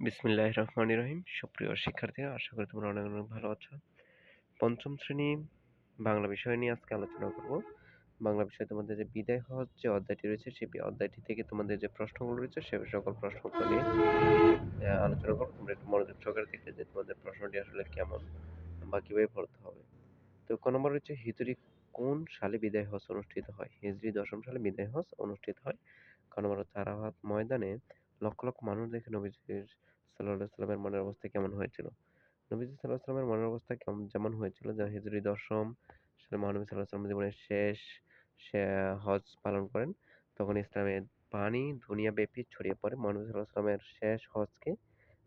বিসমিল্লাহির রহমানির রহিম। সুপ্রিয় শিক্ষার্থীরা, আশা করি তোমরা অনেক অনেক ভালো আছো। পঞ্চম শ্রেণি বাংলা বিষয় নিয়ে আজকে আলোচনা করব। বাংলা বিষয়ে তোমাদের যে বিদায় হওয়ার যে অধ্যায়টি রয়েছে, সেই অধ্যায়টি থেকে তোমাদের যে প্রশ্নগুলো রয়েছে, সে সকল প্রশ্নগুলো নিয়ে আলোচনা করব। তোমরা একটু মনোযোগ সহকারে দেখবে যে তোমাদের প্রশ্নটি আসলে কেমন বা কীভাবে পড়তে হবে। তো ক নম্বর হচ্ছে, হিজরি কোন সালে বিদায় হস অনুষ্ঠিত হয়? হিজরি দশম সালে বিদায় হস অনুষ্ঠিত হয়। ক নম্বর হচ্ছে, আরাফাত ময়দানে লক্ষ লক্ষ মানুষ দেখে নবীজির সাল্লাহ সাল্লামের মনের অবস্থা কেমন হয়েছিল? নবীজি সাল্লাহ সাল্লামের মনের অবস্থা কেমন যেমন হয়েছিল যা হিজরি দশম, সালে, মহানবী সাল্লাহ সাল্লাম জীবনের শেষ হজ পালন করেন। তখন ইসলামের পানি, দুনিয়া ব্যাপী ছড়িয়ে পড়ে। মহানবী সাল্লাহ সাল্লামের শেষ হজকে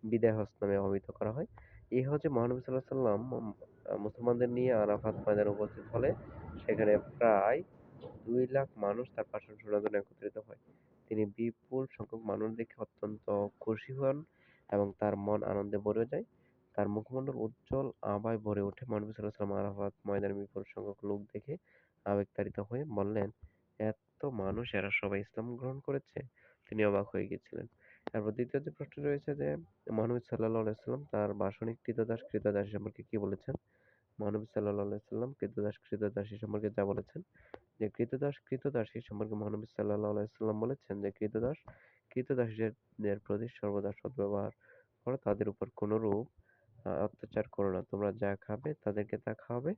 বিদায় হজ নামে অভিহিত করা হয়। এই হজে মহানবী সাল্লাহ সাল্লাম মুসলমানদের নিয়ে আরাফাত ময়দানে উপস্থিত হলে সেখানে প্রায় দুই লাখ মানুষ তার ভাষণ শোনার জন্য একত্রিত হয়। তিনি বিপুল সংখ্যক মানুষ দেখে অত্যন্ত খুশি হন এবং তার মন আনন্দে ভরে যায়। তার মুখমণ্ডল উজ্জ্বল, আবায় ভরে ওঠে। মহানবী সাল্লাম আরাফাত ময়দানে বিপুল সংখ্যক লোক দেখে আবেগতাড়িত হয়ে বললেন, এত মানুষ এরা সবাই ইসলাম গ্রহণ করেছে? তিনি অবাক হয়ে গিয়েছিলেন। তারপর দ্বিতীয় যে প্রশ্ন রয়েছে যে মহানবী সাল্লাহ আলাইসাল্লাম তার বাসনিক কৃতদাস কৃতদাস সম্পর্কে কি বলেছেন? মহানবী সাল্লাহ আলাইসাল্লাম কৃতদাস কৃতদাসী সম্পর্কে যা বলেছেন যে কৃতদাস, কৃতদাসী সম্পর্কে মহানবী সাল্লাহ আলাইসাল্লাম বলেছেন যে কৃতদাস, কৃতদাসীদের প্রতি সর্বদা সদ্ব্যবহার করো তাদের উপর কোনোরূপ অত্যাচার করো না। তোমরা যা খাবে তাদেরকে তা খাওয়াবে,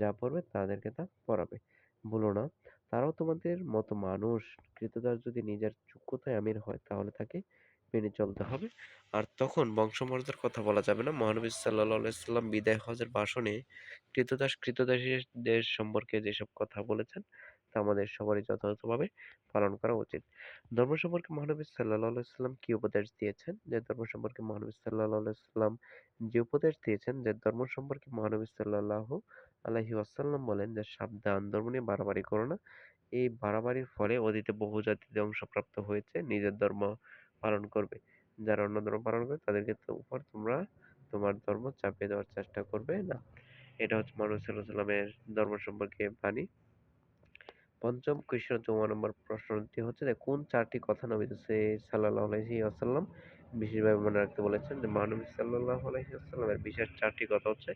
যা পড়বে তাদেরকে তা পড়াবে। বলো না। তারাও তোমাদের মতো মানুষ। ক্রীতদাস যদি নিজের যোগ্যতায় আমির হয় তাহলে তাকে মেনে চলতে হবে। আর তখন বংশমর্যাদার কথা বলা যাবে না। মহানবী সাল্লাহ সাল্লাম বিদায় হজের ভাষণে কৃতদাস, কৃতদাসীদের সম্পর্কে যেসব কথা বলেছেন, তা আমাদের সবারই যথাযথভাবে পালন করা উচিত। ধর্ম সম্পর্কে মহানবী সাল্লাহ সাল্লাম কি উপদেশ দিয়েছেন? যে ধর্ম সম্পর্কে মহানবী সাল্লাহ সাল্লাম যে উপদেশ দিয়েছেন, যে ধর্ম সম্পর্কে মহানবী সাল্লাহ আলহি আসাল্লাম বলেন যে সাবধান, ধর্ম নিয়ে বাড়াবাড়ি করো না। এই বাড়াবাড়ির ফলে অতীতে বহু জাতিতে অংশপ্রাপ্ত হয়েছে। নিজের ধর্ম পালন করবে। যারা অন্য ধর্ম পালন করে তাদেরকে উপর তোমরা তোমার ধর্ম চাপিয়ে দেওয়ার চেষ্টা করবে, না? এটা হচ্ছে মানুষ সাল্লামের ধর্ম সম্পর্কে বাণী। পঞ্চম কোয়েশ্চেন চৌয়া নম্বর প্রশ্নটি হচ্ছে যে, কোন চারটি কথা নবী সাল্লাহ আলহি আসাল্লাম বিশেষভাবে মনে রাখতে বলেছেন? যে মহানবী সাল্লাহ আলহি আসাল্লামের বিশেষ চারটি কথা হচ্ছে,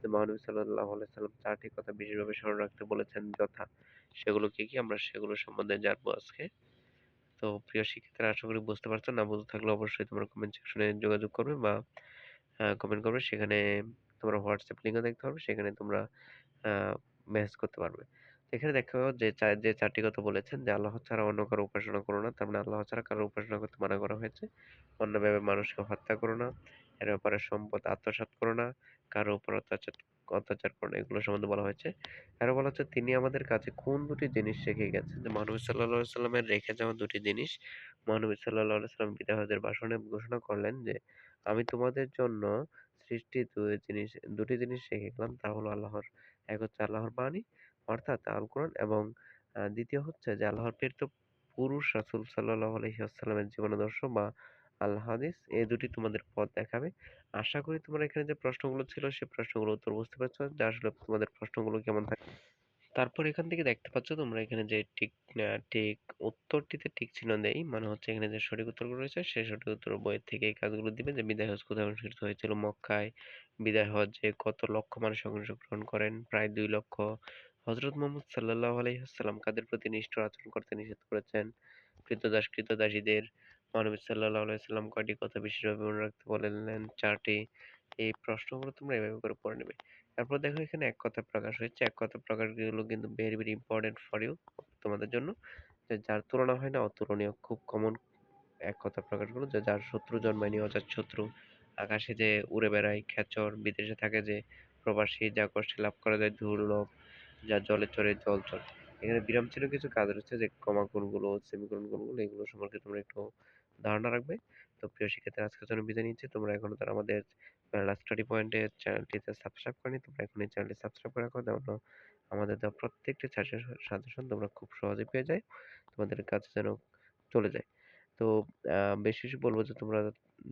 যে মহানবী সাল্লাহ সাল্লাম চারটি কথা বিশেষভাবে স্মরণ রাখতে বলেছেন যথা। সেগুলো কি কি? আমরা সেগুলো সম্বন্ধে জানব আজকে। তো প্রিয় শিক্ষার্থীরা আশা করি বুঝতে পারছ না বুঝতে থাকলে অবশ্যই তোমরা কমেন্ট সেকশনে যোগাযোগ করবে বা কমেন্ট করবে। সেখানে তোমরা হোয়াটসঅ্যাপ লিঙ্কও দেখতে পারবে। সেখানে তোমরা মেসেজ করতে পারবে। এখানে দেখা যে যে চারটি কথা বলেছেন যে আল্লাহ ছাড়া অন্য কারও উপাসনা করো না। তার মানে আল্লাহ ছাড়া কারও উপাসনা করতে মানা করা হয়েছে। অন্যভাবে মানুষকে হত্যা করো না। এর ব্যাপারে সম্পদ আত্মসাৎ করো না। কারও উপর অত্যাচার অত্যাচার করো না, এগুলো সম্বন্ধে বলা হয়েছে। আরও বলা হচ্ছে তিনি আমাদের কাছে কোন দুটি জিনিস রেখে গেছেন? যে মহানবী সাল্লাহ সাল্লামের রেখে যাওয়া দুটি জিনিস মহানবী সাল্লাহ সাল্লাম বিদায় হজের ভাষণে ঘোষণা করলেন যে, আমি তোমাদের জন্য সৃষ্টি দুই জিনিস, দুটি জিনিস রেখে গেলাম। তা হলো আল্লাহর, এক হচ্ছে আল্লাহর বাণী অর্থাৎ আল কোরআন এবং দ্বিতীয় হচ্ছে যে আল্লাহর প্রেরিত পুরুষ রাসুল সাল্লাহ আলহিহাস্লামের জীবনাদর্শ বা আল্লাহ হাদিস এই দুটি তোমাদের পথ দেখাবে। আশা করি তোমরা এখানে যে প্রশ্নগুলো ছিল সেই প্রশ্নগুলো উত্তর বুঝতে পারছ। যে আসলে তোমাদের প্রশ্নগুলো কেমন থাকে। তারপর এখান থেকে দেখতে পাচ্ছ তোমরা এখানে যে ঠিক ঠিক উত্তরটিতে ঠিক চিহ্ন দেই। মানে হচ্ছে এখানে যে সঠিক উত্তরগুলো রয়েছে সেই সঠিক উত্তর বইয়ের থেকে এই কাজগুলো দিবে যে বিদায় হজ কোথায় অনুষ্ঠিত হয়েছিল মক্কায়। বিদায় হজে কত লক্ষ মানুষ অংশগ্রহণ করেন? প্রায় দুই লক্ষ হজরত মোহাম্মদ সাল্লাহ আলহিহাস্লাম কাদের প্রতি নিষ্ঠুর আচরণ করতে নিষেধ করেছেন? কৃতদাস কৃতদাসীদের মহানবী সাল্লাহ আলাইসাল্লাম কয়টি কথা বিশেষভাবে মনে রাখতে বললেন? চারটি। এই প্রশ্নগুলো তোমরা এভাবে করে পড়ে নেবে। তারপর দেখো এখানে এক কথা প্রকাশ হয়েছে। এক কথা প্রকাশগুলো কিন্তু very very important for you তোমাদের জন্য। যার তুলনা হয় না, অতুলনীয়। খুব কমন এক কথা প্রকাশগুলো। যে যার শত্রু জন্মায়নি, অজাত শত্রু। আকাশে যে উড়ে বেড়ায়, খেচর। বিদেশে থাকে যে প্রবাসী, যা কষ্টে লাভ করা যায়, দুর্লভ। যা জলে চরে জল চলে। এখানে বিরাম চিহ্ন কিছু কাজ রয়েছে যে কমা কোনগুলো সেমিকোলন কোনগুলো এগুলো সম্পর্কে তোমরা একটু ধারণা রাখবে। তো প্রিয় শিক্ষার্থী আজকের জন্য বিদায় নিচ্ছি। তোমরা এখনও তারা আমাদের বাংলা স্টাডি পয়েন্টের চ্যানেলটিতে সাবস্ক্রাইব করেনি, তোমরা এখন এই চ্যানেলটি সাবস্ক্রাইব করে রাখো। যেমন আমাদের দেওয়া প্রত্যেকটি সাজেশন তোমরা খুব সহজে পেয়ে যায় তোমাদের কাছে যেন চলে যায়। তো বেশি বেশি বলব যে তোমরা,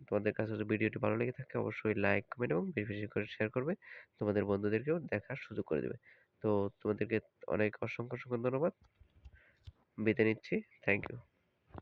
তোমাদের কাছে যদি ভিডিওটি ভালো লেগে থাকে, অবশ্যই লাইক কমেন্ট এবং বেশি বেশি করে শেয়ার করবে। তোমাদের বন্ধুদেরকেও দেখার সুযোগ করে দেবে। তো তোমাদেরকে অনেক অসংখ্য অসংখ্য ধন্যবাদ। বিদায় নিচ্ছি। Thank you